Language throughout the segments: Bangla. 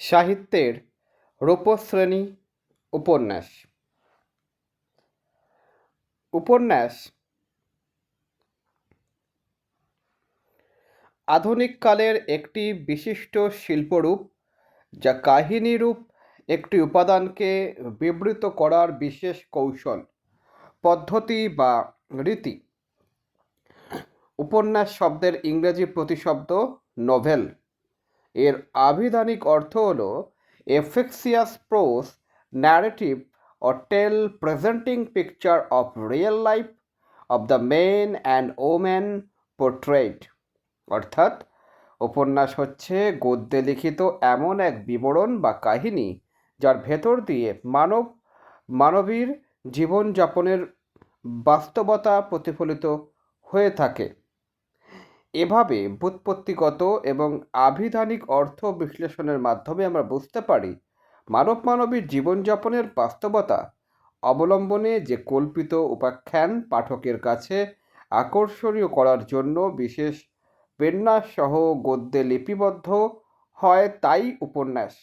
সাহিত্যের রূপশ্রেণী উপন্যাস। উপন্যাস আধুনিক কালের একটি বিশিষ্ট শিল্পরূপ, যা কাহিনীরূপ একটি উপাদানকে বিবৃত করার বিশেষ কৌশল, পদ্ধতি বা রীতি। উপন্যাস শব্দের ইংরেজি প্রতিশব্দ নোভেল এর আবিধানিক অর্থ হল এফেক্সিয়াস prose narrative or tell presenting picture of real life of the men and women portrayed অর্থাৎ উপন্যাস হচ্ছে গদ্যে লিখিত এমন এক বিবরণ বা কাহিনী যার ভেতর দিয়ে মানব, মানবীর জীবনযাপনের বাস্তবতা প্রতিফলিত হয়ে থাকে। এভাবে ব্যুৎপত্তিগত এবং আভিধানিক অর্থ বিশ্লেষণের মাধ্যমে আমরা বুঝতে পারি মানব মানবীর জীবনযাপনের বাস্তবতা অবলম্বনে যে কল্পিত উপাখ্যান পাঠকের কাছে আকর্ষণীয় করার জন্য বিশেষ সহ গদ্যে লিপিবদ্ধ হয় তাই উপন্যাস।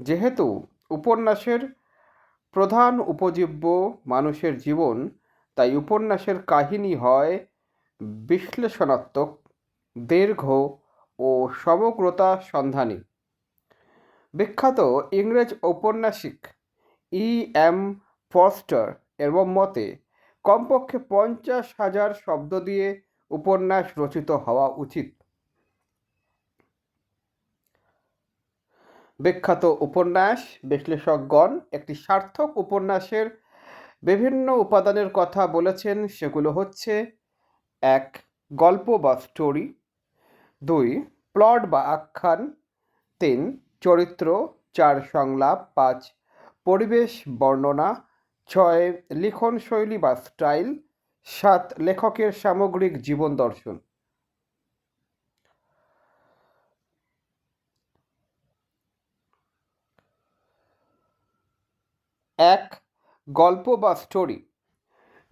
যেহেতু উপন্যাসের প্রধান উপজীব্য মানুষের জীবন, তাই উপন্যাসের কাহিনী হয় বিশ্লেষণাত্মক, দীর্ঘ ও সমগ্রতা সন্ধানী। বিখ্যাত ইংরেজ ঔপন্যাসিক ই. এম. ফস্টার এর মতে, কমপক্ষে পঞ্চাশ হাজার শব্দ দিয়ে উপন্যাস রচিত হওয়া উচিত। বিখ্যাত উপন্যাস বিশ্লেষকগণ একটি সার্থক উপন্যাসের বিভিন্ন উপাদানের কথা বলেছেন, সেগুলো হচ্ছে এক, গল্প বা স্টোরি দুই প্লট বা আখ্যান. তিন, চরিত্র. চার, সংলাপ. পাঁচ, পরিবেশ, বর্ণনা. ছয়, লিখন শৈলী বা স্টাইল সাত, লেখকের সামগ্রিক জীবন দর্শন। এক, গল্প বা স্টোরি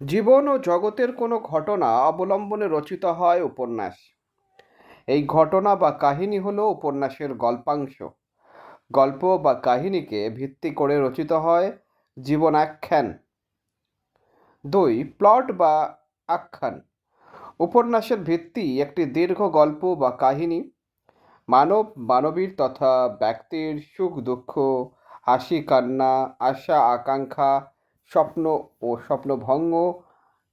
জীবন ও জগতের কোনো ঘটনা অবলম্বনে রচিত হয় উপন্যাস। এই ঘটনা বা কাহিনী হলো উপন্যাসের গল্পাংশ। গল্প বা কাহিনীকে ভিত্তি করে রচিত হয় জীবনাখ্যান দুই, প্লট বা আখ্যান। উপন্যাসের ভিত্তি একটি দীর্ঘ গল্প বা কাহিনী। মানব, মানবীর তথা ব্যক্তির সুখ দুঃখ, হাসি, কান্না, আশা, আকাঙ্ক্ষা স্বপ্ন ও স্বপ্নভঙ্গ,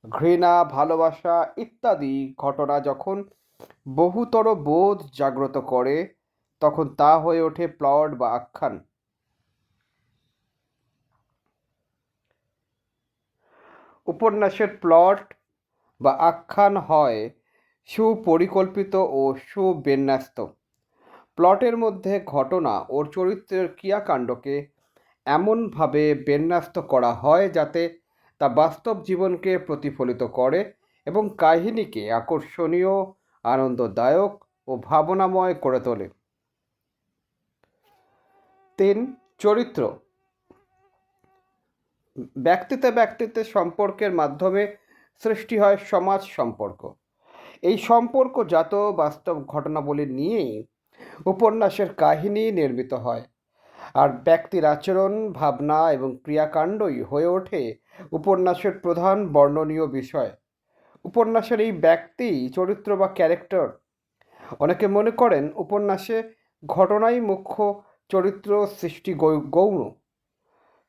ঘৃণা, ভালোবাসা ইত্যাদি ঘটনা যখন বহুতর বোধ জাগ্রত করে, তখন তা হয়ে ওঠে প্লট বা আখ্যান। উপন্যাসের প্লট বা আখ্যান হয় সুপরিকল্পিত ও সুবিন্যস্ত। প্লটের মধ্যে ঘটনা ও চরিত্রের ক্রিয়াকাণ্ডকে এমনভাবে বিন্যস্ত করা হয় যাতে তা বাস্তব জীবনকে প্রতিফলিত করে এবং কাহিনীকে আকর্ষণীয়, আনন্দদায়ক ও ভাবনাময় করে তোলে। তিন, চরিত্র। ব্যক্তিতে ব্যক্তিতে সম্পর্কের মাধ্যমে সৃষ্টি হয় সমাজ সম্পর্ক। এই সম্পর্ক জাত বাস্তব ঘটনাবলী নিয়েই উপন্যাসের কাহিনী নির্মিত হয়। আর ব্যক্তির আচরণ, ভাবনা এবং ক্রিয়াকাণ্ডই হয়ে ওঠে উপন্যাসের প্রধান বর্ণনীয় বিষয়। উপন্যাসের এই ব্যক্তি, চরিত্র বা ক্যারেক্টার, অনেকে মনে করেন উপন্যাসে ঘটনাই মুখ্য চরিত্র সৃষ্টি গৌণ।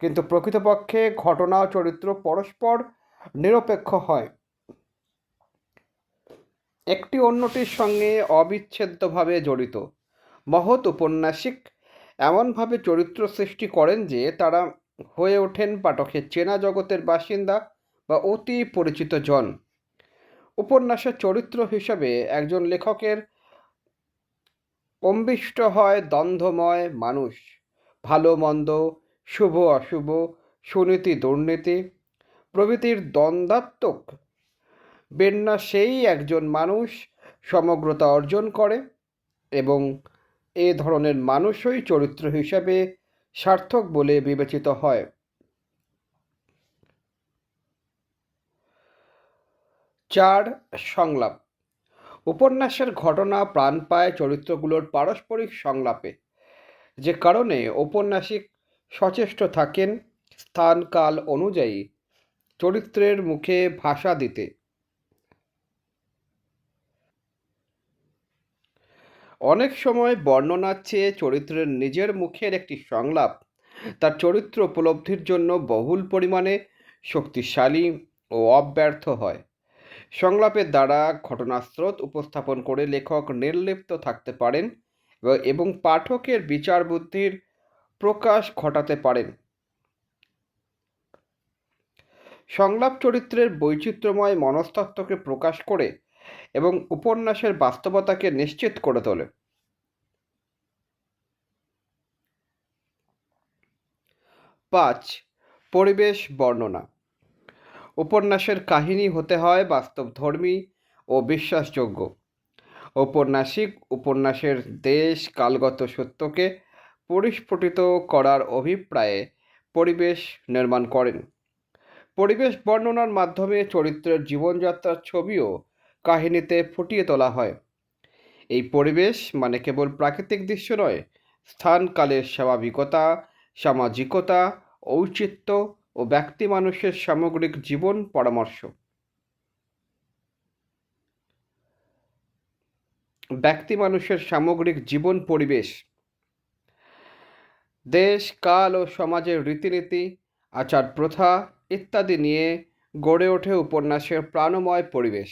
কিন্তু প্রকৃতপক্ষে ঘটনা চরিত্র পরস্পর নিরপেক্ষ হয়। একটি অন্যটির সঙ্গে অবিচ্ছেদ্যভাবে জড়িত। মহৎ উপন্যাসিক এমনভাবে চরিত্র সৃষ্টি করেন যে তারা হয়ে ওঠেন পাঠকের চেনা জগতের বাসিন্দা বা অতি পরিচিত জন। উপন্যাসের চরিত্র হিসাবে একজন লেখকের অম্বিষ্ট হয় দ্বন্দ্বময় মানুষ। ভালো, মন্দ, শুভ, অশুভ, সুনীতি, দুর্নীতি, প্রভৃতির দ্বন্দ্বাত্মক। বিন্যাসেই একজন মানুষ সমগ্রতা অর্জন করে এবং এ ধরনের মানুষই চরিত্র হিসাবে সার্থক বলে বিবেচিত হয়। চার, সংলাপ। উপন্যাসের ঘটনা, প্রাণ পায় চরিত্রগুলোর পারস্পরিক সংলাপে, যে কারণে ঔপন্যাসিক সচেষ্ট থাকেন স্থান, কাল অনুযায়ী চরিত্রের মুখে ভাষা দিতে। অনেক সময় বর্ণনার চেয়ে চরিত্রের নিজের মুখের একটি সংলাপ, তার চরিত্র উপলব্ধির জন্য বহুল পরিমাণে শক্তিশালী ও অব্যর্থ হয়। সংলাপের দ্বারা ঘটনাস্রোত উপস্থাপন করে লেখক নির্লিপ্ত থাকতে পারেন এবং- পাঠকের বিচার বুদ্ধির প্রকাশ ঘটাতে পারেন। সংলাপ চরিত্রের বৈচিত্র্যময় মনস্তত্ত্বকে প্রকাশ করে এবং উপন্যাসের বাস্তবতাকে নিশ্চিত করে তোলে। পাঁচ, পরিবেশ বর্ণনা। উপন্যাসের কাহিনী হতে হয় বাস্তবধর্মী ও বিশ্বাসযোগ্য। ঔপন্যাসিক উপন্যাসের দেশ কালগত সত্যকে পরিস্ফুটিত করার অভিপ্রায়ে পরিবেশ নির্মাণ করেন। পরিবেশ বর্ণনার মাধ্যমে চরিত্রের জীবনযাত্রার ছবিও কাহিনীতে ফুটিয়ে তোলা হয়। এই পরিবেশ মানে কেবল প্রাকৃতিক দৃশ্য নয় স্থান কালের স্বাভাবিকতা, সামাজিকতা, ঔচিত্য ও ব্যক্তি মানুষের সামগ্রিক জীবন পরামর্শ। ব্যক্তি মানুষের সামগ্রিক জীবন পরিবেশ। দেশ, কাল ও সমাজের রীতিনীতি, আচার প্রথা ইত্যাদি নিয়ে গড়ে ওঠে উপন্যাসের প্রাণময় পরিবেশ।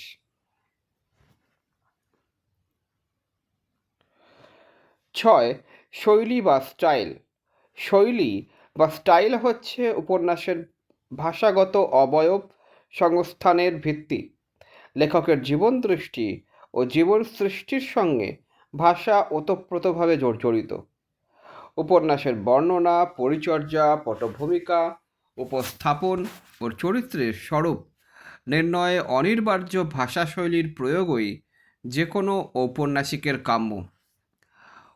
ছয়, শৈলী বা স্টাইল। শৈলী বা স্টাইল হচ্ছে উপন্যাসের ভাষাগত অবয়ব সংস্থানের ভিত্তি। লেখকের জীবন দৃষ্টি ও জীবন সৃষ্টির সঙ্গে ভাষা ওতপ্রোতভাবে জড়- জড়িত উপন্যাসের বর্ণনা, পরিচর্যা, পটভূমিকা, উপস্থাপন ও চরিত্রের স্বরূপ নির্ণয়ে অনিবার্য ভাষাশৈলীর প্রয়োগই যে কোনো ঔপন্যাসিকের কাম্য।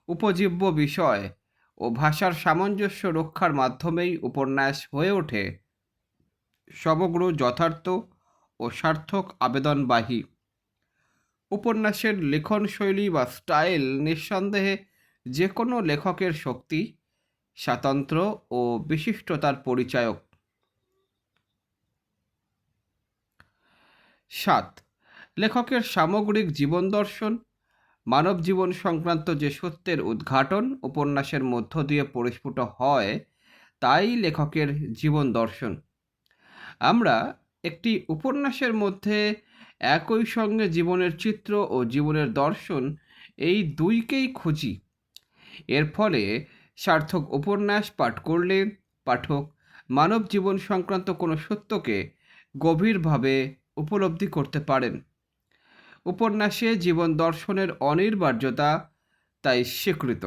উপজীব্য বিষয় ও ভাষার সামঞ্জস্য রক্ষার মাধ্যমেই উপন্যাস হয়ে ওঠে। সমগ্র যথার্থ ও সার্থক আবেদনবাহী। উপন্যাসের লেখন শৈলী বা স্টাইল নিঃসন্দেহে যে কোনো লেখকের শক্তি, স্বাতন্ত্র ও বিশিষ্টতার পরিচায়ক। সাত, লেখকের সামগ্রিক জীবন দর্শন মানব জীবন সংক্রান্ত যে সত্যের উদ্ঘাটন উপন্যাসের মধ্য দিয়ে পরিস্ফুট হয়, তাই লেখকের জীবন দর্শন। আমরা একটি উপন্যাসের মধ্যে একই সঙ্গে জীবনের চিত্র ও জীবনের দর্শন এই দুইকেই খুঁজি। এর ফলে সার্থক উপন্যাস পাঠ করলে পাঠক মানব জীবন সংক্রান্ত কোনো সত্যকে গভীরভাবে উপলব্ধি করতে পারেন। উপন্যাসে জীবন দর্শনের অনির্বার্যতা তাই স্বীকৃত।